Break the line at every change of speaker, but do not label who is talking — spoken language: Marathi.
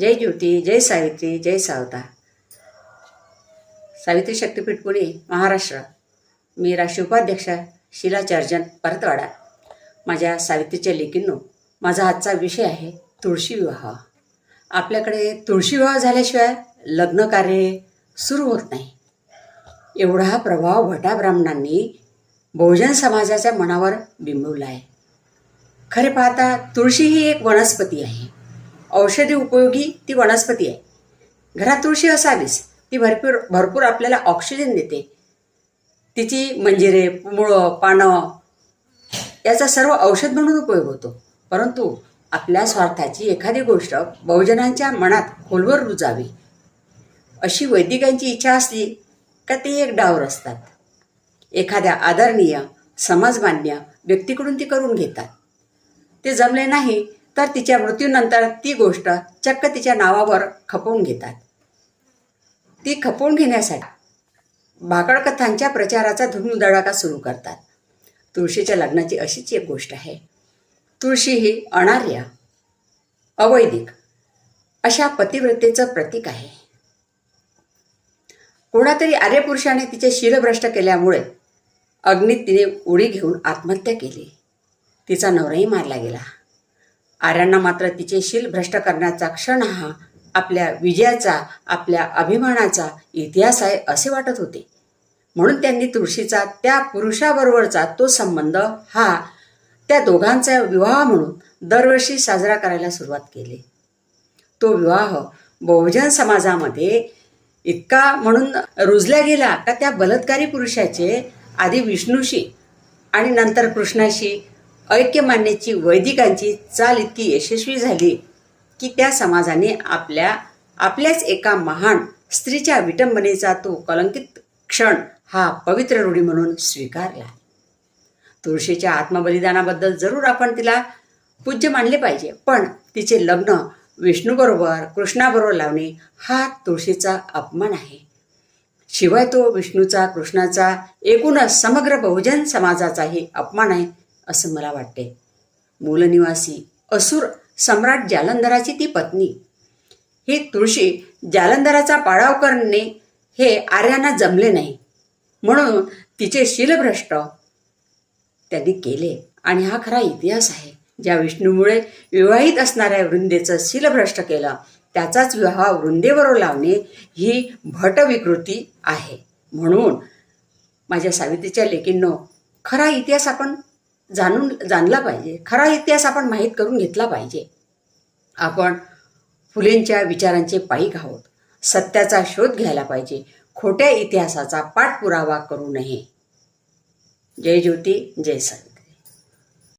जय ज्योती जय सावित्री जय सावता. सावित्री शक्तीपीठ पुणे महाराष्ट्र. मी राष्ट्रीय उपाध्यक्षा शिलाचार्जन चर्जन परतवाडा. माझ्या सावित्रीच्या लेकींनो माझा आजचा विषय आहे तुळशी विवाह. आपल्याकडे तुळशी विवाह झाल्याशिवाय लग्न कार्य सुरू होत नाही. एवढा हा प्रभाव भटा ब्राह्मणांनी बहुजन समाजाच्या मनावर बिंबवला आहे खरे पाहता तुळशी ही एक वनस्पती आहे. औषधी उपयोगी ती वनस्पती आहे. घरात तुळशी असावीच ती भरपूर भरपूर आपल्याला ऑक्सिजन देते. तिची मंजिरे मुळं पानं याचा सर्व औषध म्हणून उपयोग होतो. परंतु आपल्या स्वार्थाची एखादी गोष्ट बहुजनांच्या मनात खोलवर रुजावी. अशी वैदिकांची इच्छा असली का ते एक डावर असतात एखाद्या आदरणीय समाजमान्य व्यक्तीकडून ती करून घेतात. ते जमले नाही तर तिच्या मृत्यूनंतर ती गोष्ट चक्क तिच्या नावावर खपवून घेतात. ती खपवून घेण्यासाठी भाकडकथांच्या प्रचाराचा धुमधडाका सुरू करतात. तुळशीच्या लग्नाची अशीच एक गोष्ट आहे. तुळशी ही अनार्य अवैदिक अशा पतिव्रतेचं प्रतीक आहे. कोणातरी आर्यपुरुषाने तिचे शिरभ्रष्ट केल्यामुळे अग्नीत तिने उडी घेऊन आत्महत्या केली. तिचा नवराही मारला गेला. आर्यांना मात्र तिचे शील भ्रष्ट करण्याचा क्षण हा आपल्या विजयाचा आपल्या अभिमानाचा इतिहास आहे असे वाटत होते. म्हणून त्यांनी तुळशीचा त्या पुरुषाबरोबरचा तो संबंध हा त्या दोघांचा विवाह म्हणून दरवर्षी साजरा करायला सुरुवात केली. तो विवाह बहुजन समाजामध्ये इतका म्हणून रुजला गेला का त्या बलात्कारी पुरुषाचे आधी विष्णूशी आणि नंतर कृष्णाशी ऐक्य मानण्याची वैदिकांची चाल इतकी यशस्वी झाली की त्या समाजाने आपल्या आपल्याच एका महान स्त्रीच्या विटंबनेचा तो कलंकित क्षण हा पवित्र रूढी म्हणून स्वीकारला. तुळशीच्या आत्मबलिदानाबद्दल जरूर आपण तिला पूज्य मानले पाहिजे पण तिचे लग्न विष्णूबरोबर कृष्णाबरोबर लावणे हा तुळशीचा अपमान आहे. शिवाय तो विष्णूचा कृष्णाचा एकूणच समग्र बहुजन समाजाचाही अपमान आहे. असं मला वाटते मूलनिवासी असुर सम्राट जालंधराची ती पत्नी. ही तुळशी जालंधराचा पाडाव करणे हे आर्यांना जमले नाही. म्हणून तिचे शिलभ्रष्ट त्यांनी केले. आणि हा खरा इतिहास आहे. ज्या विष्णूमुळे विवाहित असणाऱ्या वृंदेचं शिलभ्रष्ट केलं त्याचाच विवाह वृंदेबरोबर लावणे ही भटविकृती आहे. म्हणून माझ्या सावित्रीच्या लेकींनो खरा इतिहास आपण जाणून जाणला पाहिजे. खरा इतिहास आपण माहीत करून घेतला पाहिजे. आपण फुलेंच्या विचारांचे पायीक आहोत. सत्याचा शोध घ्यायला पाहिजे. खोट्या इतिहासाचा पाठपुरावा करू नये. जय ज्योती जय सन